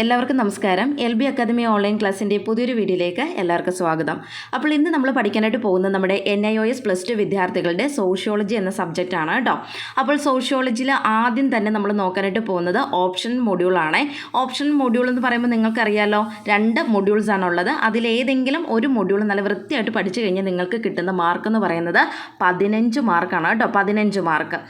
എല്ലാവർക്കും നമസ്കാരം. L B academy online ക്ലാസ്സിന്റെ പുതിയൊരു വീഡിയോയിലേക്ക് എല്ലാവർക്കും സ്വാഗതം. അപ്പോൾ ഇന്ന് നമ്മൾ പഠിക്കാനായിട്ട് പോകുന്നത് നമ്മുടെ N I O S plus two വിദ്യാർത്ഥികളുടെ സോഷ്യോളജി എന്ന സബ്ജക്റ്റാണ് കേട്ടോ അപ്പോൾ സോഷ്യോളജിയിൽ ആദ്യം തന്നെ നമ്മൾ നോക്കാനായിട്ട് പോകുന്നത് ഓപ്ഷൻ മൊഡ്യൂളാണ് ഓപ്ഷൻ മൊഡ്യൂൾ എന്ന് പറയുമ്പോൾ നിങ്ങൾക്കറിയാലോ രണ്ട് മൊഡ്യൂൾസ് ആണുള്ളത് അതിലേതെങ്കിലും ഒരു മൊഡ്യൂൾ നല്ല വൃത്തിയായിട്ട് പഠിച്ചു കഴിഞ്ഞാൽ നിങ്ങൾക്ക് കിട്ടുന്ന മാർക്ക് എന്ന് പറയുന്നത് പതിനഞ്ച് മാർക്കാണ് കേട്ടോ പതിനഞ്ച് മാർക്ക്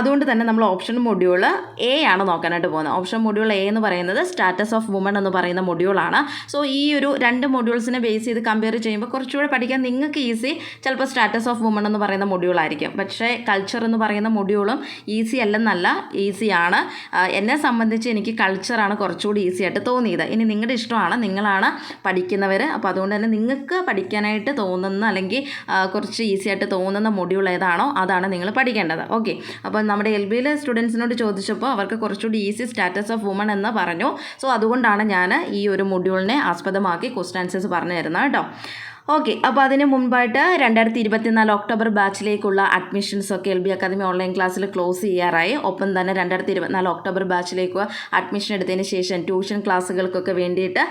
അതുകൊണ്ട് തന്നെ നമ്മൾ ഓപ്ഷൻ മൊഡ്യൂൾ എ ആണ് നോക്കാനായിട്ട് പോകുന്നത്. ഓപ്ഷൻ മൊഡ്യൂൾ എ എന്ന് പറയുന്നത് സ്റ്റാറ്റസ് ഓഫ് വുമൺ എന്ന് പറയുന്ന മൊഡ്യൂളാണ് സോ ഈ ഒരു രണ്ട് മൊഡ്യൂൾസിനെ ബേസ് ചെയ്ത് കമ്പയർ ചെയ്യുമ്പോൾ കുറച്ചുകൂടെ പഠിക്കാൻ നിങ്ങൾക്ക് ഈസി ചിലപ്പോൾ സ്റ്റാറ്റസ് ഓഫ് വുമൺ എന്ന് പറയുന്ന മൊഡ്യൂളായിരിക്കും പക്ഷേ കൾച്ചർ എന്ന് പറയുന്ന മൊഡ്യൂളും ഈസി അല്ലെന്നല്ല ഈസിയാണ് എന്നെ സംബന്ധിച്ച് എനിക്ക് കൾച്ചറാണ് കുറച്ചുകൂടി ഈസി ആയിട്ട് തോന്നിയത്. ഇനി നിങ്ങളുടെ ഇഷ്ടമാണ് നിങ്ങളാണ് പഠിക്കുന്നവർ അപ്പോൾ അതുകൊണ്ട് തന്നെ നിങ്ങൾക്ക് പഠിക്കാനായിട്ട് തോന്നുന്ന അല്ലെങ്കിൽ കുറച്ച് ഈസി ആയിട്ട് തോന്നുന്ന മൊഡ്യൂൾ ഏതാണോ അതാണ് നിങ്ങൾ പഠിക്കേണ്ടത്. ഓക്കെ അപ്പോൾ നമ്മുടെ എൽ ബിയിലെ സ്റ്റുഡൻസിനോട് ചോദിച്ചപ്പോൾ അവർക്ക് കുറച്ചുകൂടി ഈസി സ്റ്റാറ്റസ് ഓഫ് വുമൺ എന്ന് പറഞ്ഞു. സോ അതുകൊണ്ടാണ് ഞാൻ ഈ ഒരു മൊഡ്യൂളിനെ ആസ്പദമാക്കി ക്വസ്റ്റ് ആൻസേഴ്സ് പറഞ്ഞു തരുന്നത് കേട്ടോ. ഓക്കെ അപ്പോൾ അതിന് മുൻപായിട്ട് രണ്ടായിരത്തി ഇരുപത്തിനാല് ഒക്ടോബർ ബാച്ചിലേക്കുള്ള അഡ്മിഷൻസ് ഒക്കെ എൽ ബി അക്കാദമി ഓൺലൈൻ ക്ലാസ്സിൽ ക്ലോസ് ചെയ്യാറായി. ഒപ്പം തന്നെ രണ്ടായിരത്തി ഇരുപത്തിനാല് ഒക്ടോബർ ബാച്ചിലേക്ക് അഡ്മിഷൻ എടുത്തതിന് ശേഷം ട്യൂഷൻ ക്ലാസ്സുകൾക്കൊക്കെ വേണ്ടിയിട്ട്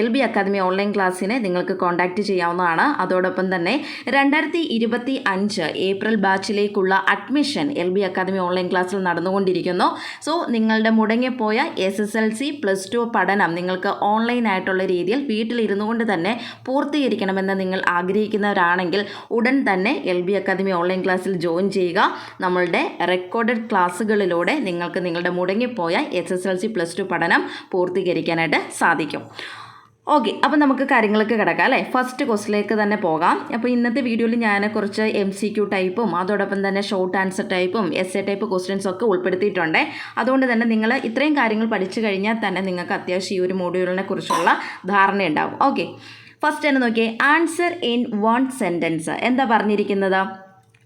എൽ ബി അക്കാദമി ഓൺലൈൻ ക്ലാസ്സിനെ നിങ്ങൾക്ക് കോൺടാക്റ്റ് ചെയ്യാവുന്നതാണ്. അതോടൊപ്പം തന്നെ രണ്ടായിരത്തി ഇരുപത്തി അഞ്ച് April ബാച്ചിലേക്കുള്ള admission L B academy online ക്ലാസ്സിൽ നടന്നുകൊണ്ടിരിക്കുന്നു. സോ നിങ്ങളുടെ മുടങ്ങിപ്പോയ S S L C plus two പഠനം നിങ്ങൾക്ക് ഓൺലൈനായിട്ടുള്ള രീതിയിൽ വീട്ടിലിരുന്നു കൊണ്ട് തന്നെ പൂർത്തീകരിക്കണമെന്ന് നിങ്ങൾ ആഗ്രഹിക്കുന്നവരാണെങ്കിൽ ഉടൻ തന്നെ എൽ ബി അക്കാദമി ഓൺലൈൻ ക്ലാസ്സിൽ ജോയിൻ ചെയ്യുക. നമ്മളുടെ റെക്കോർഡഡ് ക്ലാസ്സുകളിലൂടെ നിങ്ങൾക്ക് നിങ്ങളുടെ മുടങ്ങിപ്പോയ S S L C plus two പഠനം പൂർത്തീകരിക്കാനായിട്ട് സാധിക്കും. ഓക്കെ അപ്പോൾ നമുക്ക് കാര്യങ്ങളൊക്കെ കിടക്കാം അല്ലേ? ഫസ്റ്റ് ക്വസ്റ്റിലേക്ക് തന്നെ പോകാം. അപ്പോൾ ഇന്നത്തെ വീഡിയോയിൽ ഞാൻ കുറച്ച് എം സി ക്യൂ ടൈപ്പും അതോടൊപ്പം തന്നെ ഷോർട്ട് ആൻസർ ടൈപ്പും എസ് എ ടൈപ്പ് ക്വസ്റ്റ്യൻസ് ഒക്കെ ഉൾപ്പെടുത്തിയിട്ടുണ്ട്. അതുകൊണ്ട് തന്നെ നിങ്ങൾ ഇത്രയും കാര്യങ്ങൾ പഠിച്ചു കഴിഞ്ഞാൽ തന്നെ നിങ്ങൾക്ക് അത്യാവശ്യം ഈ ഒരു മോഡ്യൂളിനെ കുറിച്ചുള്ള ധാരണയുണ്ടാവും. ഓക്കെ ഫസ്റ്റ് തന്നെ നോക്കിയേ. ആൻസർ ഇൻ വൺ സെന്റൻസ് എന്താ പറഞ്ഞിരിക്കുന്നത്?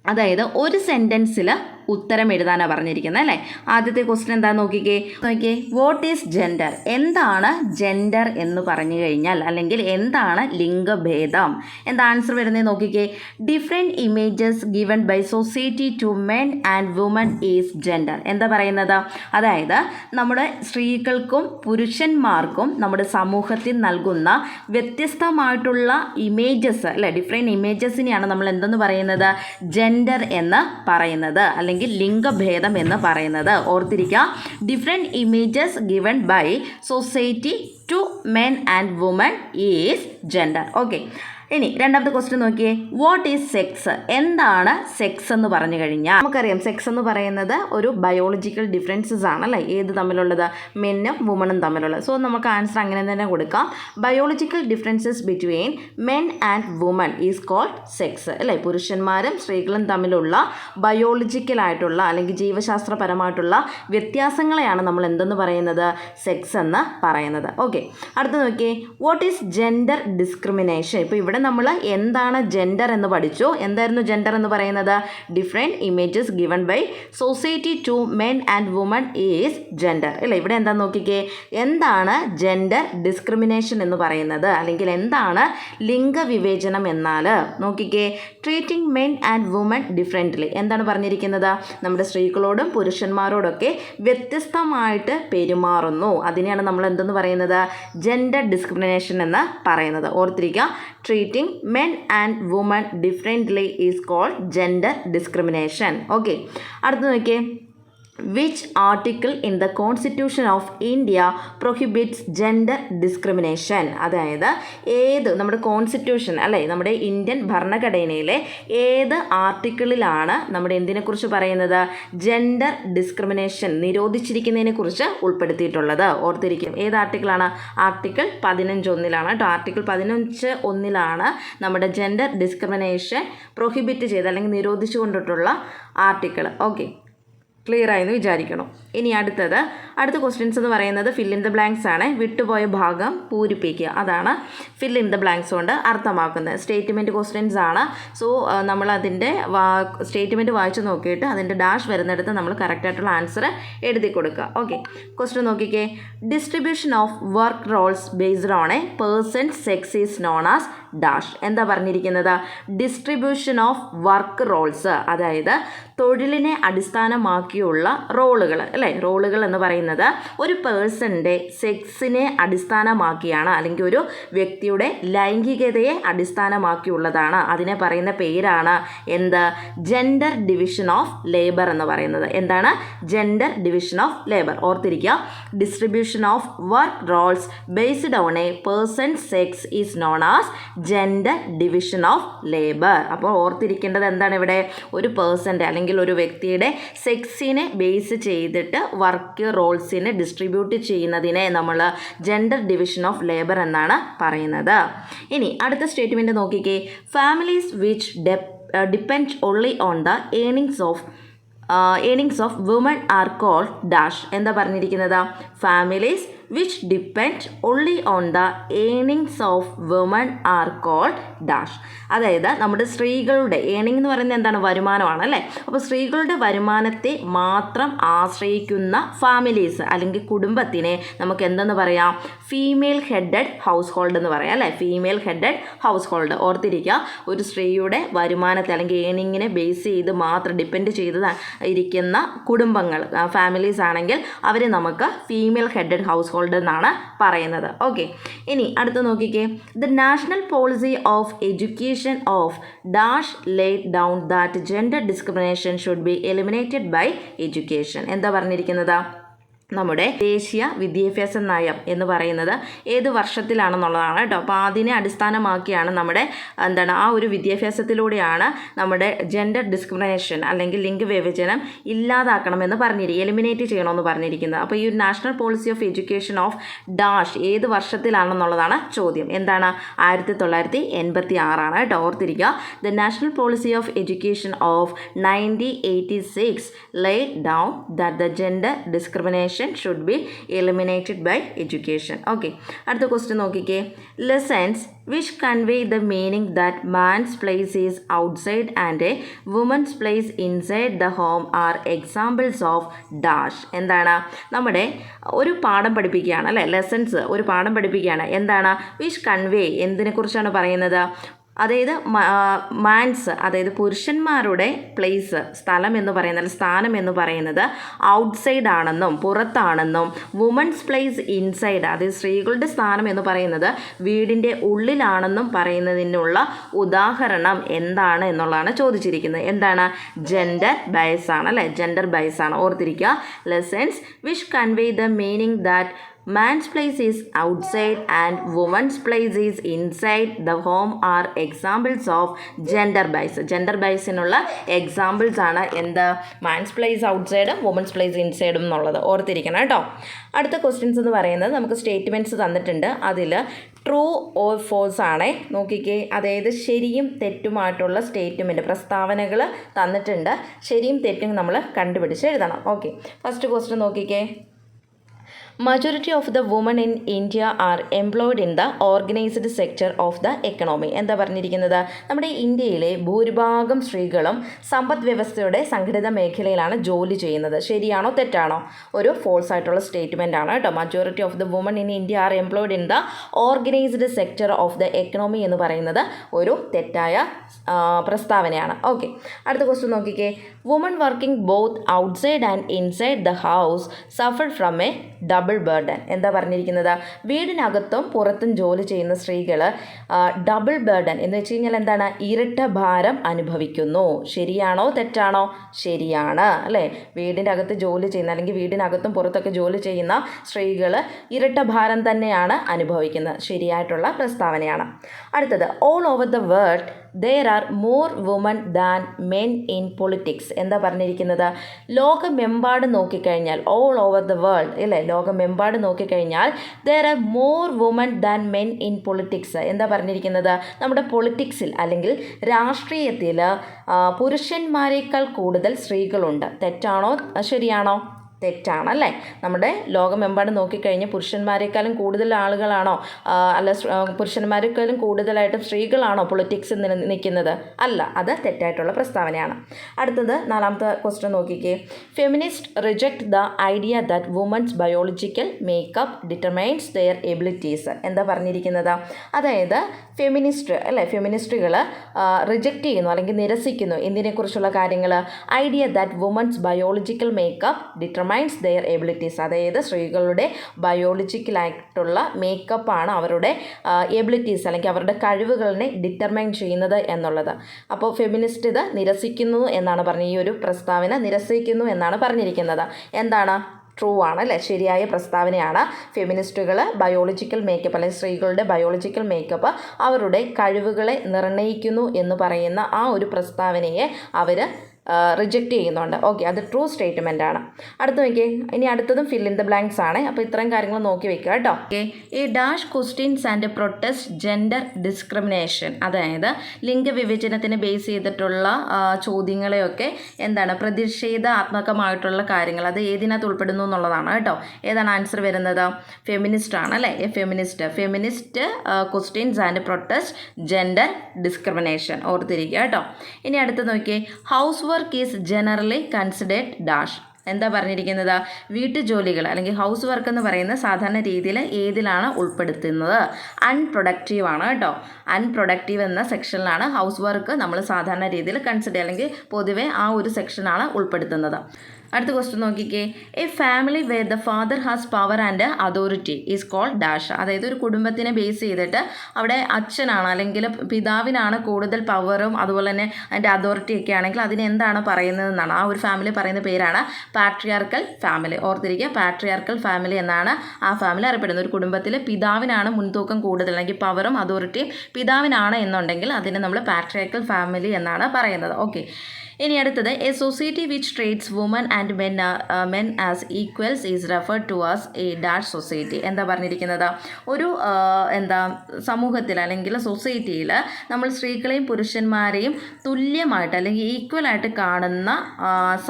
അതായത് ഒരു സെന്റൻസിൽ ഉത്തരം എഴുതാനാണ് പറഞ്ഞിരിക്കുന്നത് അല്ലേ? ആദ്യത്തെ ക്വസ്റ്റ്യൻ എന്താ നോക്കിക്കേ? നോക്കിയേ വാട്ട് ഈസ് ജെൻഡർ എന്താണ് ജെൻഡർ എന്ന് പറഞ്ഞു കഴിഞ്ഞാൽ അല്ലെങ്കിൽ എന്താണ് ലിംഗഭേദം? എന്താ ആൻസർ വരുന്നത് നോക്കിക്കേ? Different images given by society to men and woman is gender എന്താ പറയുന്നത്? അതായത് നമ്മുടെ സ്ത്രീകൾക്കും പുരുഷന്മാർക്കും നമ്മുടെ സമൂഹത്തിൽ നൽകുന്ന വ്യത്യസ്തമായിട്ടുള്ള ഇമേജസ് അല്ലെ? ഡിഫറെന്റ് ഇമേജസിനെയാണ് നമ്മൾ എന്തെന്ന് പറയുന്നത്? ജെൻഡർ എന്ന് പറയുന്നത്. അല്ലെങ്കിൽ ലിംഗഭേദം എന്ന് പറയുന്നത്. ഓർത്തിരിക്കുക. Different images given by society to men and woman is gender okay ഇനി രണ്ടാമത്തെ ക്വസ്റ്റ്യൻ നോക്കിയേ. വാട്ട് ഈസ് സെക്സ് എന്താണ് സെക്സ് എന്ന് പറഞ്ഞു കഴിഞ്ഞാൽ നമുക്കറിയാം സെക്സ് എന്ന് പറയുന്നത് ഒരു ബയോളജിക്കൽ ഡിഫറൻസസ് ആണ് അല്ലേ ഏത് തമ്മിലുള്ളത്? മെന്നും വുമണും തമ്മിലുള്ളത്. സോ നമുക്ക് ആൻസർ അങ്ങനെ തന്നെ കൊടുക്കാം. Biological differences between men and woman is called sex അല്ലേ? പുരുഷന്മാരും സ്ത്രീകളും തമ്മിലുള്ള ബയോളജിക്കലായിട്ടുള്ള അല്ലെങ്കിൽ ജീവശാസ്ത്രപരമായിട്ടുള്ള വ്യത്യാസങ്ങളെയാണ് നമ്മൾ എന്തെന്ന് പറയുന്നത്? സെക്സ് എന്ന് പറയുന്നത്. ഓക്കെ അടുത്ത നോക്കിയേ. വാട്ട് ഈസ് ജെൻഡർ ഡിസ്ക്രിമിനേഷൻ ഇപ്പോൾ ഇവിടെ നമ്മൾ എന്താണ് ജെൻഡർ എന്ന് പഠിച്ചു. എന്തായിരുന്നു ജെൻഡർ എന്ന് പറയുന്നത്? Different images given by society to men and woman is gender അല്ലേ? ഇവിടെ എന്താ നോക്കിക്കേ? എന്താണ് ജെൻഡർ ഡിസ്ക്രിമിനേഷൻ എന്ന് പറയുന്നത്? അല്ലെങ്കിൽ എന്താണ് ലിംഗവിവേചനം എന്നാൽ നോക്കിക്കേ. Treating men and woman differently എന്താണ് പറഞ്ഞിരിക്കുന്നത്? നമ്മുടെ സ്ത്രീകളോടും പുരുഷന്മാരോടൊക്കെ വ്യത്യസ്തമായിട്ട് പെരുമാറുന്നു. അതിനെയാണ് നമ്മൾ എന്തെന്ന് പറയുന്നത്? ജെൻഡർ ഡിസ്ക്രിമിനേഷൻ എന്ന് പറയുന്നത്. ഓർത്തിരിക്കുക treating men and woman differently is called gender discrimination okay അടുത്ത് നോക്കിയേ. Which article in the constitution of India prohibits gender discrimination അതായത് ഏത് നമ്മുടെ കോൺസ്റ്റിറ്റ്യൂഷൻ അല്ലേ നമ്മുടെ ഇന്ത്യൻ ഭരണഘടനയിലെ ഏത് ആർട്ടിക്കിളിലാണ് നമ്മുടെ എന്തിനെക്കുറിച്ച് പറയുന്നത്? ജെൻഡർ ഡിസ്ക്രിമിനേഷൻ നിരോധിച്ചിരിക്കുന്നതിനെ കുറിച്ച് ഉൾപ്പെടുത്തിയിട്ടുള്ളത്. ഓർത്തിരിക്കും. ഏത് ആർട്ടിക്കിളാണ് ആർട്ടിക്കിൾ പതിനഞ്ച് ഒന്നിലാണ് കേട്ടോ. ആർട്ടിക്കിൾ പതിനഞ്ച് ഒന്നിലാണ് നമ്മുടെ ജെൻഡർ ഡിസ്ക്രിമിനേഷൻ പ്രൊഹിബിറ്റ് ചെയ്ത് അല്ലെങ്കിൽ നിരോധിച്ചു കൊണ്ടിട്ടുള്ള ആർട്ടിക്കിൾ ഓക്കെ ക്ലിയർ ആയെന്ന് വിചാരിക്കണം. ഇനി അടുത്തത് അടുത്ത ക്വസ്റ്റ്യൻസ് എന്ന് പറയുന്നത് ഫിൽ ഇൻ ദ ബ്ലാങ്ക്സ് ആണ്. വിട്ടുപോയ ഭാഗം പൂരിപ്പിക്കുക. അതാണ് ഫിൽ ഇൻ ദ ബ്ലാങ്ക്സ് കൊണ്ട് അർത്ഥമാക്കുന്നത്. സ്റ്റേറ്റ്മെന്റ് ക്വസ്റ്റ്യൻസ് ആണ്. സോ നമ്മൾ അതിന്റെ സ്റ്റേറ്റ്മെന്റ് വായിച്ച് നോക്കിയിട്ട് അതിന്റെ ഡാഷ് വരുന്നിടത്ത് നമ്മൾ കറക്റ്റായിട്ടുള്ള ആൻസർ എഴുതി കൊടുക്കുക. ഓക്കെ ക്വസ്റ്റ്യൻ നോക്കിക്കേ. Distribution of work roles based on a person sex is known as dash എന്താ പറഞ്ഞിരിക്കുന്നത്? ഡിസ്ട്രിബ്യൂഷൻ ഓഫ് വർക്ക് റോൾസ് അതായത് തൊഴിലിനെ അടിസ്ഥാനമാക്കിയുള്ള റോളുകൾ അല്ലേ? റോളുകൾ എന്ന് പറയുന്നത് ഒരു പേഴ്സണിന്റെ സെക്സിനെ അടിസ്ഥാനമാക്കിയാണ് അല്ലെങ്കിൽ ഒരു വ്യക്തിയുടെ ലൈംഗികതയെ അടിസ്ഥാനമാക്കിയുള്ളതാണ്. അതിനെ പറയുന്ന പേരാണ് എന്ത്? ജെൻഡർ ഡിവിഷൻ ഓഫ് ലേബർ എന്ന് പറയുന്നത്. എന്താണ്? ജെൻഡർ ഡിവിഷൻ ഓഫ് ലേബർ ഓർത്തിരിക്കുക. Distribution of work roles based on a person sex is known as gender division of labour അപ്പോൾ ഓർത്തിരിക്കേണ്ടത് എന്താണ് ഇവിടെ? ഒരു പേഴ്സന്റെ അല്ലെങ്കിൽ ഒരു വ്യക്തിയുടെ സെക്സിനെ ബേസ് ചെയ്തിട്ട് വർക്ക് റോൾസിനെ ഡിസ്ട്രിബ്യൂട്ട് ചെയ്യുന്നതിനെ നമ്മൾ ജെൻഡർ ഡിവിഷൻ ഓഫ് ലേബർ എന്നാണ് പറയുന്നത്. ഇനി അടുത്ത സ്റ്റേറ്റ്മെന്റ് നോക്കിക്കേ. Families which dep depend only on the earnings of earnings of woman are call dash എന്താ പറഞ്ഞിരിക്കുന്നത്? Families which depend only on the earnings of women are called dash. അതായത് നമ്മുടെ സ്ത്രീകളുടെ ഏണിംഗ് എന്ന് പറയുന്നത് എന്താണ്? വരുമാനമാണ് അല്ലേ? അപ്പോൾ സ്ത്രീകളുടെ വരുമാനത്തെ മാത്രം ആശ്രയിക്കുന്ന ഫാമിലീസ് അല്ലെങ്കിൽ കുടുംബത്തിനെ നമുക്ക് എന്തെന്ന് പറയാം? ഫീമെയിൽ ഹെഡഡ് ഹൗസ് ഹോൾഡ് എന്ന് പറയാം അല്ലേ? ഫീമെയിൽ ഹെഡഡ് ഹൗസ് ഹോൾഡ് ഓർത്തിരിക്കുക ഒരു സ്ത്രീയുടെ വരുമാനത്തെ അല്ലെങ്കിൽ ഏണിങ്ങിനെ ബേസ് ചെയ്ത് മാത്രം ഡിപ്പെൻഡ് ചെയ്ത് ഇരിക്കുന്ന കുടുംബങ്ങൾ ഫാമിലീസ് ആണെങ്കിൽ അവരെ നമുക്ക് ഫീമെയിൽ ഹെഡഡ് ഹൗസ് ഹോൾഡ് എന്നാണ് പറയുന്നത്. ഓക്കെ ഇനി അടുത്ത് നോക്കിക്കേ. The national policy of education of dash late down that gender discrimination should be eliminated by education എന്താ പറഞ്ഞിരിക്കുന്നത്? നമ്മുടെ ദേശീയ വിദ്യാഭ്യാസ നയം എന്ന് പറയുന്നത് ഏത് വർഷത്തിലാണെന്നുള്ളതാണ് കേട്ടോ. അപ്പോൾ അതിനെ അടിസ്ഥാനമാക്കിയാണ് നമ്മുടെ എന്താണ് ആ ഒരു വിദ്യാഭ്യാസത്തിലൂടെയാണ് നമ്മുടെ ജെൻഡർ ഡിസ്ക്രിമിനേഷൻ അല്ലെങ്കിൽ ലിംഗ വിഭജനം ഇല്ലാതാക്കണമെന്ന് പറഞ്ഞിരിക്കും എലിമിനേറ്റ് ചെയ്യണമെന്ന് പറഞ്ഞിരിക്കുന്നത്. അപ്പോൾ ഈ ഒരു national policy of education of dash ഏത് വർഷത്തിലാണെന്നുള്ളതാണ് ചോദ്യം. എന്താണ്? ആയിരത്തി തൊള്ളായിരത്തി എൺപത്തി ആറാണ് കേട്ടോ. ഓർത്തിരിക്കുക. The national policy of education of nineteen eighty six light down the gender discrimination should be eliminated by education okay അടുത്ത ക്വസ്റ്റ്യൻ നോക്കിക്കേ. Lessons which convey the meaning that man's place is outside and a woman's place inside the home are examples of dash എന്താണ്? നമ്മുടെ ഒരു പാഠം പഠിപ്പിക്കുകയാണ് അല്ലേ? Lessons ഒരു പാഠം പഠിപ്പിക്കുകയാണ്. എന്താണ്? വിച്ച് കൺവേ എന്തിനെക്കുറിച്ചാണ് പറയുന്നത്? അതായത് മാൻസ് അതായത് പുരുഷന്മാരുടെ പ്ലേസ് സ്ഥലം എന്ന് പറയുന്നത് സ്ഥാനം എന്ന് പറയുന്നത് ഔട്ട്സൈഡ് ആണെന്നും പുറത്താണെന്നും വുമൻസ് പ്ലേസ് ഇൻസൈഡ് അതായത് സ്ത്രീകളുടെ സ്ഥാനം എന്ന് പറയുന്നത് വീടിന്റെ ഉള്ളിലാണെന്നും പറയുന്നതിനുള്ള ഉദാഹരണം എന്താണ് എന്നുള്ളതാണ് ചോദിച്ചിരിക്കുന്നത്. എന്താണ്? ജെൻഡർ ബയസ് ആണ് അല്ലേ? ജെൻഡർ ബയസ് ആണ്. ഓർത്തിരിക്കുക. Lessons which convey the meaning that man's place is outside and woman's place is inside the home are examples of gender bias gender ബൈസിനുള്ള examples ആണ് എന്ത്? മാൻസ് പ്ലേസ് ഔട്ട്സൈഡും വുമൻസ് പ്ലേസ് ഇൻസൈഡും എന്നുള്ളത്. ഓർത്തിരിക്കണം കേട്ടോ. അടുത്ത ക്വസ്റ്റ്യൻസ് എന്ന് പറയുന്നത് നമുക്ക് സ്റ്റേറ്റ്മെന്റ്സ് തന്നിട്ടുണ്ട്. അതിൽ ട്രൂ ഓർ ഫോൾസ് ആണേ. നോക്കിക്കേ. അതായത് ശരിയും തെറ്റുമായിട്ടുള്ള സ്റ്റേറ്റ്മെന്റ് പ്രസ്താവനകൾ തന്നിട്ടുണ്ട്. ശരിയും തെറ്റും നമ്മൾ കണ്ടുപിടിച്ച് എഴുതണം. ഓക്കെ ഫസ്റ്റ് ക്വസ്റ്റ്യൻ നോക്കിക്കേ. Majority of the woman in India are employed in the organised sector of the economy എന്താ പറഞ്ഞിരിക്കുന്നത്? നമ്മുടെ ഇന്ത്യയിലെ ഭൂരിഭാഗം സ്ത്രീകളും സമ്പദ് വ്യവസ്ഥയുടെ സംഘടിത മേഖലയിലാണ് ജോലി ചെയ്യുന്നത്. ശരിയാണോ? തെറ്റാണോ? ഒരു ഫോൾസ് ആയിട്ടുള്ള സ്റ്റേറ്റ്മെന്റ് ആണ് കേട്ടോ. Majority of the woman in India are employed in the organised sector of the economy എന്ന് പറയുന്നത് ഒരു തെറ്റായ പ്രസ്താവനയാണ്. ഓക്കെ അടുത്ത ക്വസ്റ്റ്യൻ നോക്കിക്കേ. Woman working both outside and inside the house suffer from a double burden എന്താ പറഞ്ഞിരിക്കുന്നത്? വീടിനകത്തും പുറത്തും ജോലി ചെയ്യുന്ന സ്ത്രീകൾ ഡബിൾ ബേർഡൻ എന്ന് വെച്ച് കഴിഞ്ഞാൽ എന്താണ്? ഇരട്ട ഭാരം അനുഭവിക്കുന്നു. ശരിയാണോ? തെറ്റാണോ? ശരിയാണ്. അല്ലേ? വീടിന്റെ അകത്ത് ജോലി ചെയ്യുന്ന അല്ലെങ്കിൽ വീടിനകത്തും പുറത്തൊക്കെ ജോലി ചെയ്യുന്ന സ്ത്രീകൾ ഇരട്ട ഭാരം തന്നെയാണ് അനുഭവിക്കുന്നത്. ശരിയായിട്ടുള്ള പ്രസ്താവനയാണ്. അടുത്തത് all over the world there are more woman than men in politics എന്താ പറഞ്ഞിരിക്കുന്നത്? ലോകമെമ്പാടും നോക്കിക്കഴിഞ്ഞാൽ ഓൾ ഓവർ ദ വേൾഡ് അല്ലേ ലോകമെമ്പാടും നോക്കിക്കഴിഞ്ഞാൽ there are more woman than men in politics എന്താ പറഞ്ഞിരിക്കുന്നത്? നമ്മുടെ പൊളിറ്റിക്സിൽ അല്ലെങ്കിൽ രാഷ്ട്രീയത്തിൽ പുരുഷന്മാരെക്കാൾ കൂടുതൽ സ്ത്രീകളുണ്ട്. തെറ്റാണോ? ശരിയാണോ? തെറ്റാണ് അല്ലേ നമ്മുടെ ലോകമെമ്പാടും നോക്കിക്കഴിഞ്ഞാൽ പുരുഷന്മാരെക്കാളും കൂടുതൽ ആളുകളാണോ? അല്ല പുരുഷന്മാരെക്കാളും കൂടുതലായിട്ടും സ്ത്രീകളാണോ പൊളിറ്റിക്സിൽ നിൽക്കുന്നത്? അല്ല അത് തെറ്റായിട്ടുള്ള പ്രസ്താവനയാണ്. അടുത്തത് നാലാമത്തെ ക്വസ്റ്റ്യൻ നോക്കിക്കേ. Feminist reject the idea that woman's biological makeup determines their abilities എന്താ പറഞ്ഞിരിക്കുന്നത്? അതായത് ഫെമിനിസ്റ്റ് അല്ലേ? ഫെമിനിസ്റ്റുകൾ റിജക്റ്റ് ചെയ്യുന്നു അല്ലെങ്കിൽ നിരസിക്കുന്നു. എന്തിനെക്കുറിച്ചുള്ള കാര്യങ്ങൾ? Idea that woman's biological makeup determines their abilities അതായത് സ്ത്രീകളുടെ ബയോളജിക്കലായിട്ടുള്ള മേക്കപ്പാണ് അവരുടെ എബിലിറ്റീസ് അല്ലെങ്കിൽ അവരുടെ കഴിവുകളിനെ ഡിറ്റർമൈൻ ചെയ്യുന്നത് എന്നുള്ളത്. അപ്പോൾ ഫെമിനിസ്റ്റ് ഇത് നിരസിക്കുന്നു എന്നാണ് പറഞ്ഞ ഈ ഒരു പ്രസ്താവന നിരസിക്കുന്നു എന്നാണ് പറഞ്ഞിരിക്കുന്നത്. എന്താണ്? ട്രൂ ആണ് അല്ലേ? ശരിയായ പ്രസ്താവനയാണ്. ഫെമിനിസ്റ്റുകൾ ബയോളജിക്കൽ മേക്കപ്പ് അല്ലെങ്കിൽ സ്ത്രീകളുടെ ബയോളജിക്കൽ മേക്കപ്പ് അവരുടെ കഴിവുകളെ നിർണയിക്കുന്നു എന്ന് പറയുന്ന ആ ഒരു പ്രസ്താവനയെ അവർ റിജക്റ്റ് ചെയ്യുന്നുണ്ട്. ഓക്കെ അത് ട്രൂ സ്റ്റേറ്റ്മെന്റ് ആണ്. അടുത്ത് നോക്കിയേ. ഇനി അടുത്തതും ഫിൽ ഇൻ ദ ബ്ലാങ്ക്സ് ആണ്. അപ്പോൾ ഇത്രയും കാര്യങ്ങൾ നോക്കി വെക്കുക കേട്ടോ. ഓക്കെ ഈ dash questions and protest gender discrimination അതായത് ലിംഗവിവേചനത്തിന് ബേസ് ചെയ്തിട്ടുള്ള ചോദ്യങ്ങളെയൊക്കെ എന്താണ് പ്രതിഷേധാത്മകമായിട്ടുള്ള കാര്യങ്ങൾ അത് ഏതിനകത്ത് ഉൾപ്പെടുന്നു എന്നുള്ളതാണ് കേട്ടോ. ഏതാണ് ആൻസർ വരുന്നത്? ഫെമിനിസ്റ്റ് ആണ് അല്ലേ? Feminist feminist questions and protest gender discrimination ഓർത്തിരിക്കുക കേട്ടോ. ഇനി അടുത്ത് നോക്കിയേ. House is generally considered dash എന്താ പറഞ്ഞിരിക്കുന്നത്? വീട്ടുജോലികൾ അല്ലെങ്കിൽ ഹൗസ് വർക്ക് എന്ന് പറയുന്ന സാധാരണ രീതിയിൽ ഏതിലാണ് ഉൾപ്പെടുത്തുന്നത്? അൺപ്രൊഡക്റ്റീവ് ആണ് കേട്ടോ. അൺപ്രൊഡക്റ്റീവ് എന്ന സെക്ഷനിലാണ് ഹൗസ് വർക്ക് നമ്മൾ സാധാരണ രീതിയിൽ കൺസിഡർ അല്ലെങ്കിൽ പൊതുവേ ആ ഒരു സെക്ഷനാണ് ഉൾപ്പെടുത്തുന്നത്. അടുത്ത ക്വസ്റ്റ്യൻ നോക്കിക്കേ. A family where the father has power and authority is called dash അതായത് ഒരു കുടുംബത്തിനെ ബേസ് ചെയ്തിട്ട് അവിടെ അച്ഛനാണ് അല്ലെങ്കിൽ പിതാവിനാണ് കൂടുതൽ പവറും അതുപോലെ തന്നെ അതിന്റെ അതോറിറ്റി ഒക്കെ ആണെങ്കിൽ അതിന് എന്താണ് പറയുന്നതെന്നാണ് ആ ഒരു ഫാമിലി പറയുന്ന പേരാണ് പാട്രിയാർക്കൽ ഫാമിലി ഓർത്തിരിക്കുക പാട്രിയാർക്കൽ ഫാമിലി എന്നാണ് ആ ഫാമിലി അറിയപ്പെടുന്നത്. ഒരു കുടുംബത്തിൽ പിതാവിനാണ് മുൻതൂക്കം കൂടുതൽ അല്ലെങ്കിൽ പവറും അതോറിറ്റിയും പിതാവിനാണ് എന്നുണ്ടെങ്കിൽ അതിനെ നമ്മൾ പാട്രിയാർക്കൽ ഫാമിലി എന്നാണ് പറയുന്നത്. ഓക്കെ ഇനി അടുത്തത് a society which treats woman and men men as equals is referred to as a dash society എന്താ പറഞ്ഞിരിക്കുന്നത്? ഒരു എന്താ സമൂഹത്തിൽ അല്ലെങ്കിൽ സൊസൈറ്റിയിൽ നമ്മൾ സ്ത്രീകളെയും പുരുഷന്മാരെയും തുല്യമായിട്ട് അല്ലെങ്കിൽ ഈക്വൽ ആയിട്ട് കാണുന്ന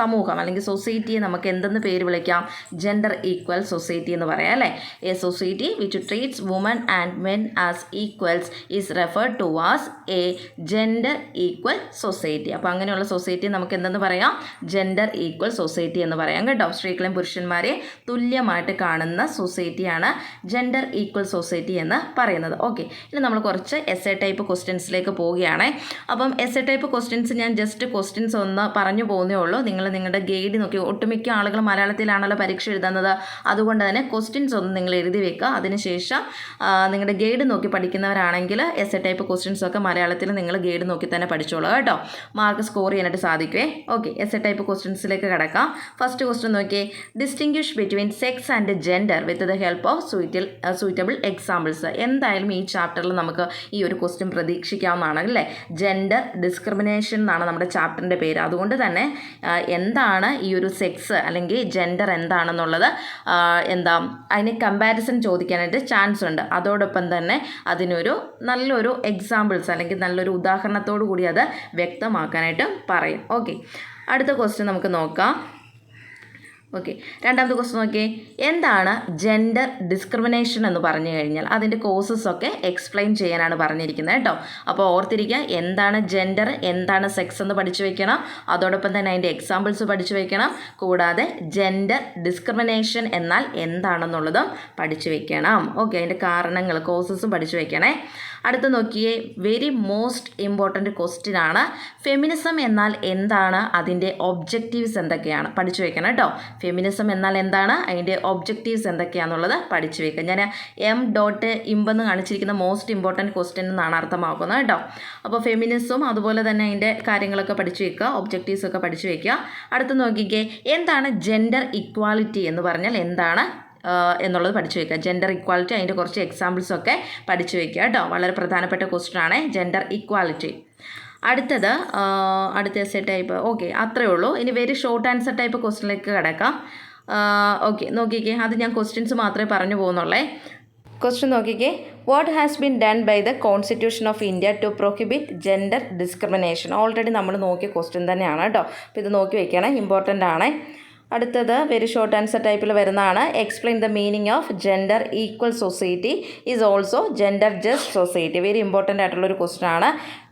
സമൂഹം അല്ലെങ്കിൽ സൊസൈറ്റിയെ നമുക്ക് എന്തെന്ന് പേര് വിളിക്കാം? ജെൻഡർ ഈക്വൽ സൊസൈറ്റി എന്ന് പറയാം അല്ലേ? A society which treats woman and men as equals is referred to as a gender equal society അപ്പോൾ അങ്ങനെയുള്ള സൊസൈറ്റി നമുക്ക് എന്തെന്ന് പറയാം? ജെൻഡർ ഈക്വൽ സൊസൈറ്റി എന്ന് പറയാം കേട്ടോ. സ്ത്രീകളെയും പുരുഷന്മാരെ തുല്യമായിട്ട് കാണുന്ന സൊസൈറ്റിയാണ് ജെൻഡർ ഈക്വൽ സൊസൈറ്റി എന്ന് പറയുന്നത്. ഓക്കെ ഇനി നമ്മൾ കുറച്ച് എസ് എ ടൈപ്പ് ക്വസ്റ്റ്യൻസിലേക്ക് പോവുകയാണ്. അപ്പം എസ് എ ടൈപ്പ് ക്വസ്റ്റ്യൻസ് ഞാൻ ജസ്റ്റ് ക്വസ്റ്റ്യൻസ് ഒന്ന് പറഞ്ഞു പോകുന്നേ ഉള്ളൂ. നിങ്ങൾ നിങ്ങളുടെ ഗൈഡ് നോക്കി. ഒട്ടുമിക്ക ആളുകൾ മലയാളത്തിലാണല്ലോ പരീക്ഷ എഴുതുന്നത്. അതുകൊണ്ട് തന്നെ ക്വസ്റ്റ്യൻസ് ഒന്ന് നിങ്ങൾ എഴുതി വെക്കുക. അതിനുശേഷം നിങ്ങളുടെ ഗൈഡ് നോക്കി പഠിക്കുന്നവരാണെങ്കിൽ എസ് എ ടൈപ്പ് ക്വസ്റ്റ്യൻസ് ഒക്കെ മലയാളത്തിൽ നിങ്ങൾ ഗൈഡ് നോക്കി തന്നെ പഠിച്ചോളൂ കേട്ടോ. മാർക്ക് സ്കോർ ചെയ്യാനായിട്ട് സാധിക്കുമേ ഓക്കെ എസ് എ ടൈപ്പ് ക്വസ്റ്റ്യൻസിലേക്ക് കിടക്കാം. ഫസ്റ്റ് ക്വസ്റ്റ്യൻ നോക്കിയേ. Distinguish between sex and gender with the help of suital suitable examples എന്തായാലും ഈ ചാപ്റ്ററിൽ നമുക്ക് ഈ ഒരു ക്വസ്റ്റ്യൻ പ്രതീക്ഷിക്കാവുന്നതാണ് അല്ലേ? ജെൻഡർ ഡിസ്ക്രിമിനേഷൻ എന്നാണ് നമ്മുടെ ചാപ്റ്ററിന്റെ പേര്. അതുകൊണ്ട് തന്നെ എന്താണ് ഈ ഒരു സെക്സ് അല്ലെങ്കിൽ ജെൻഡർ എന്താണെന്നുള്ളത് എന്താ അതിന് കമ്പാരിസൺ ചോദിക്കാനായിട്ട് ചാൻസ് ഉണ്ട്. അതോടൊപ്പം തന്നെ അതിനൊരു നല്ലൊരു എക്സാമ്പിൾസ് അല്ലെങ്കിൽ നല്ലൊരു ഉദാഹരണത്തോടു കൂടി അത് വ്യക്തമാക്കാനായിട്ട് പറയും. ഓക്കെ അടുത്ത ക്വസ്റ്റ്യൻ നമുക്ക് നോക്കാം. ഓക്കെ രണ്ടാമത്തെ ക്വസ്റ്റ്യൻ നോക്കിയേ. എന്താണ് ജെൻഡർ ഡിസ്ക്രിമിനേഷൻ എന്ന് പറഞ്ഞു കഴിഞ്ഞാൽ അതിന്റെ കോസസ് ഒക്കെ എക്സ്പ്ലെയിൻ ചെയ്യാനാണ് പറഞ്ഞിരിക്കുന്നത് കേട്ടോ. അപ്പോൾ ഓർത്തിരിക്കുക എന്താണ് ജെൻഡർ എന്താണ് സെക്സ് എന്ന് പഠിച്ചു വെക്കണം. അതോടൊപ്പം തന്നെ അതിന്റെ എക്സാമ്പിൾസ് പഠിച്ചു വെക്കണം. കൂടാതെ ജെൻഡർ ഡിസ്ക്രിമിനേഷൻ എന്നാൽ എന്താണെന്നുള്ളതും പഠിച്ചു വെക്കണം. ഓക്കെ അതിന്റെ കാരണങ്ങൾ കോഴ്സസും പഠിച്ചു വെക്കണേ. അടുത്ത് നോക്കിയേ വെരി മോസ്റ്റ് ഇമ്പോർട്ടന്റ് ക്വസ്റ്റ്യൻ ആണ്. ഫെമിനിസം എന്നാൽ എന്താണ്? അതിന്റെ ഒബ്ജക്റ്റീവ്സ് എന്തൊക്കെയാണ്? പഠിച്ചു വെക്കണം കേട്ടോ. ഫെമിനിസം എന്നാൽ എന്താണ്? അതിന്റെ ഒബ്ജക്റ്റീവ്സ് എന്തൊക്കെയാണെന്നുള്ളത് പഠിച്ചു വെക്കുക. ഞാൻ എം ഡോട്ട് ഇമ്പെന്ന് കാണിച്ചിരിക്കുന്ന മോസ്റ്റ് ഇമ്പോർട്ടന്റ് ക്വസ്റ്റ്യൻ എന്നാണ് അർത്ഥമാക്കുന്നത് കേട്ടോ. അപ്പോൾ ഫെമിനിസം അതുപോലെ തന്നെ അതിന്റെ കാര്യങ്ങളൊക്കെ പഠിച്ചു വെക്കുക ഒബ്ജക്റ്റീവ്സ് ഒക്കെ പഠിച്ചു വെക്കുക. അടുത്ത് നോക്കിക്കേ എന്താണ് ജെൻഡർ ഇക്വാലിറ്റി എന്ന് പറഞ്ഞാൽ എന്താണ്? എന്നുള്ളത് പഠിച്ചു വയ്ക്കുക ജെൻഡർ ഇക്വാലിറ്റി അതിന്റെ കുറച്ച് എക്സാമ്പിൾസൊക്കെ പഠിച്ചു വയ്ക്കുക കേട്ടോ. വളരെ പ്രധാനപ്പെട്ട ക്വസ്റ്റ്യൻ ആണ്. ജെൻഡർ ഇക്വാലിറ്റി അടുത്തത് അടുത്ത എസ് ടൈപ്പ് ഓക്കെ അത്രയേ ഉള്ളൂ. ഇനി വെരി ഷോർട്ട് ആൻസർ ടൈപ്പ് ക്വസ്റ്റിനിലേക്ക് കിടക്കാം. ഓക്കെ നോക്കിക്കേ. അത് ഞാൻ ക്വസ്റ്റ്യൻസ് മാത്രമേ പറഞ്ഞു പോകുന്നുള്ളേ. ക്വസ്റ്റ്യൻ നോക്കിക്കേ. What has been done by the constitution of India to prohibit gender discrimination already നമ്മൾ നോക്കിയ ക്വസ്റ്റ്യൻ തന്നെയാണ് കേട്ടോ. അപ്പോൾ ഇത് നോക്കി വെക്കണം ഇമ്പോർട്ടന്റ് ആണ്. അടുത്തത് വെരി ഷോർട്ട് ആൻസർ ടൈപ്പിൽ വരുന്നതാണ്. Explain the meaning of gender equal society is also gender just society very important ആയിട്ടുള്ളൊരു ക്വസ്റ്റൻ ആണ്.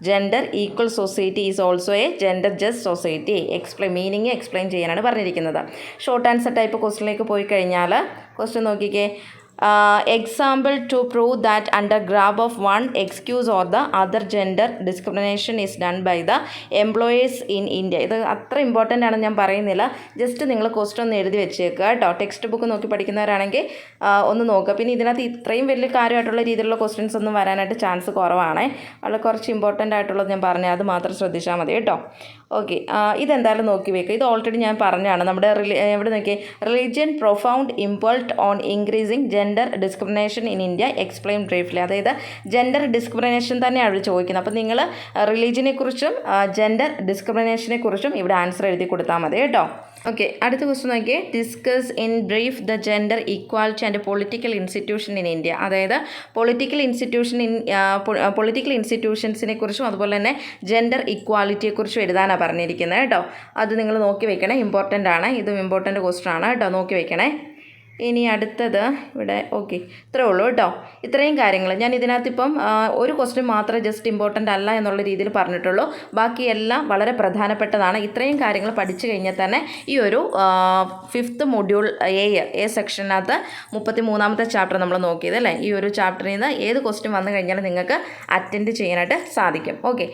Gender equal society is also a gender just society explain meaning explain ചെയ്യാനാണ് പറഞ്ഞിരിക്കുന്നത്. Short answer type ക്വസ്റ്റിനിലേക്ക് പോയി കഴിഞ്ഞാൽ question നോക്കിക്കേ. Example to prove that under grab of one excuse or the other gender discrimination is done by the employees in India ഇത് അത്ര important ആണെന്ന് ഞാൻ പറയുന്നില്ല. ജസ്റ്റ് നിങ്ങൾ ക്വസ്റ്റൻ ഒന്ന് എഴുതി വെച്ചേക്കുക. കേട്ടോ. ടെക്സ്റ്റ് ബുക്ക് നോക്കി പഠിക്കുന്നവരാണെങ്കിൽ ഒന്ന് നോക്കുക. പിന്നെ ഇതിനകത്ത് ഇത്രയും വലിയ കാര്യമായിട്ടുള്ള രീതിയിലുള്ള ക്വസ്റ്റ്യൻസ് ഒന്നും വരാനായിട്ട് ചാൻസ് കുറവാണ്. വളരെ കുറച്ച് ഇമ്പോർട്ടന്റ് ആയിട്ടുള്ളത് ഞാൻ പറഞ്ഞു അത് മാത്രം ശ്രദ്ധിച്ചാൽ മതി. കേട്ടോ. ഓക്കെ ഇതെന്തായാലും നോക്കി വെക്കുക ഇത് ഓൾറെഡി ഞാൻ പറഞ്ഞതാണ്. നമ്മുടെ റിലി എവിടെ നോക്കിയേ? Religion profound impact on increasing gender discrimination in India explain briefly അതായത് ജെൻഡർ ഡിസ്ക്രിമിനേഷൻ തന്നെയാണ് അവർ ചോദിക്കുന്നത്. അപ്പോൾ നിങ്ങൾ റിലീജിയനെക്കുറിച്ചും ജെൻഡർ ഡിസ്ക്രിമിനേഷനെക്കുറിച്ചും ഇവിടെ ആൻസർ എഴുതി കൊടുത്താൽ മതി കേട്ടോ. ഓക്കെ അടുത്ത ക്വസ്റ്റ്യൻ നോക്കിയേ. Discuss in brief the gender equality and political institution in India അതായത് പൊളിറ്റിക്കൽ ഇൻസ്റ്റിറ്റ്യൂഷൻ ഇൻ പൊളിറ്റിക്കൽ ഇൻസ്റ്റിറ്റ്യൂഷൻസിനെ കുറിച്ചും അതുപോലെ തന്നെ ജെൻഡർ ഇക്വാലിറ്റിയെക്കുറിച്ചും എഴുതാനാണ് പറഞ്ഞിരിക്കുന്നത് കേട്ടോ. അത് നിങ്ങൾ നോക്കി വെക്കണേ. ഇമ്പോർട്ടന്റ് ആണ്. ഇതും ഇമ്പോർട്ടന്റ് ക്വസ്റ്റൻ ആണ് കേട്ടോ. നോക്കി വെക്കണേ. ഇനി അടുത്തത് ഇവിടെ ഓക്കെ ഇത്രേ ഉള്ളൂ കേട്ടോ. ഇത്രയും കാര്യങ്ങൾ. ഞാൻ ഇതിനകത്തിപ്പം ഒരു ക്വസ്റ്റ്യൻ മാത്രമേ ജസ്റ്റ് ഇമ്പോർട്ടന്റ് അല്ല എന്നുള്ള രീതിയിൽ പറഞ്ഞിട്ടുള്ളൂ. ബാക്കിയെല്ലാം വളരെ പ്രധാനപ്പെട്ടതാണ്. ഇത്രയും കാര്യങ്ങൾ പഠിച്ചു കഴിഞ്ഞാൽ തന്നെ ഈ ഒരു ഫിഫ്ത്ത് മൊഡ്യൂൾ എ എ സെക്ഷനകത്ത് മുപ്പത്തി മൂന്നാമത്തെ ചാപ്റ്റർ നമ്മൾ നോക്കിയത് അല്ലേ? ഈ ഒരു ചാപ്റ്ററിൽ നിന്ന് ഏത് ക്വസ്റ്റ്യൻ വന്നു കഴിഞ്ഞാലും നിങ്ങൾക്ക് അറ്റൻഡ് ചെയ്യാനായിട്ട് സാധിക്കും. ഓക്കെ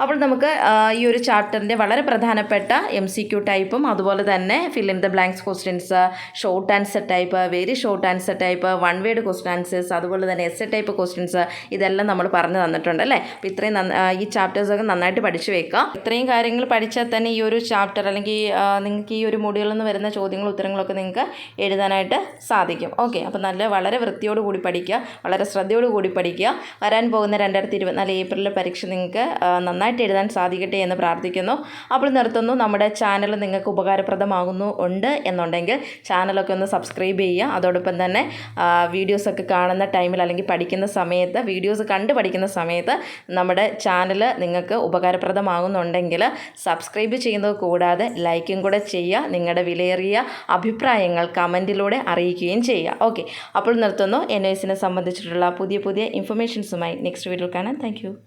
അപ്പോൾ നമുക്ക് ഈ ഒരു ചാപ്റ്ററിന്റെ വളരെ പ്രധാനപ്പെട്ട എം സി ക്യു ടൈപ്പും അതുപോലെ തന്നെ fill in the blanks questions short answer type very short answer type one word question answers അതുപോലെ തന്നെ എസ് ടൈപ്പ് ക്വസ്റ്റ്യൻസ് ഇതെല്ലാം നമ്മൾ പറഞ്ഞു തന്നിട്ടുണ്ട് അല്ലേ? അപ്പോൾ ഇത്രയും ഈ ചാപ്റ്റേഴ്സൊക്കെ നന്നായിട്ട് പഠിച്ചു വെക്കുക ഇത്രയും കാര്യങ്ങൾ പഠിച്ചാൽ തന്നെ ഈ ഒരു ചാപ്റ്റർ അല്ലെങ്കിൽ നിങ്ങൾക്ക് ഈ ഒരു മൊഡ്യൂളിൽ നിന്ന് വരുന്ന ചോദ്യങ്ങളും ഉത്തരങ്ങളൊക്കെ നിങ്ങൾക്ക് എഴുതാനായിട്ട് സാധിക്കും. ഓക്കെ അപ്പോൾ നല്ല വളരെ വൃത്തിയോട് കൂടി പഠിക്കുക വളരെ ശ്രദ്ധയോട് കൂടി പഠിക്കുക. വരാൻ പോകുന്ന രണ്ടായിരത്തി ഇരുപത്തിനാല് ഏപ്രിലിലെ പരീക്ഷ നിങ്ങൾക്ക് ആ, നന്നായിട്ട് എഴുതാൻ സാധിക്കട്ടെ എന്ന് പ്രാർത്ഥിക്കുന്നു. അപ്പോൾ നിർത്തുന്നു. നമ്മുടെ ചാനൽ നിങ്ങൾക്ക് ഉപകാരപ്രദമാകുന്നു ഉണ്ട് എന്നുണ്ടെങ്കിൽ ചാനലൊക്കെ ഒന്ന് സബ്സ്ക്രൈബ് ചെയ്യുക. അതോടൊപ്പം തന്നെ വീഡിയോസൊക്കെ കാണുന്ന ടൈമിൽ അല്ലെങ്കിൽ പഠിക്കുന്ന സമയത്ത് വീഡിയോസ് കണ്ട് പഠിക്കുന്ന സമയത്ത് നമ്മുടെ ചാനൽ നിങ്ങൾക്ക് ഉപകാരപ്രദമാകുന്നുണ്ടെങ്കിൽ സബ്സ്ക്രൈബ് ചെയ്യുന്നത് കൂടാതെ ലൈക്കും കൂടെ ചെയ്യുക. നിങ്ങളുടെ വിലയേറിയ അഭിപ്രായങ്ങൾ കമന്റിലൂടെ അറിയിക്കുകയും ചെയ്യുക. ഓക്കെ. അപ്പോൾ നിർത്തുന്നു. എൻ എസിനെ സംബന്ധിച്ചിട്ടുള്ള പുതിയ പുതിയ ഇൻഫർമേഷൻസുമായി നെക്സ്റ്റ് വീഡിയോ കാണാം. താങ്ക്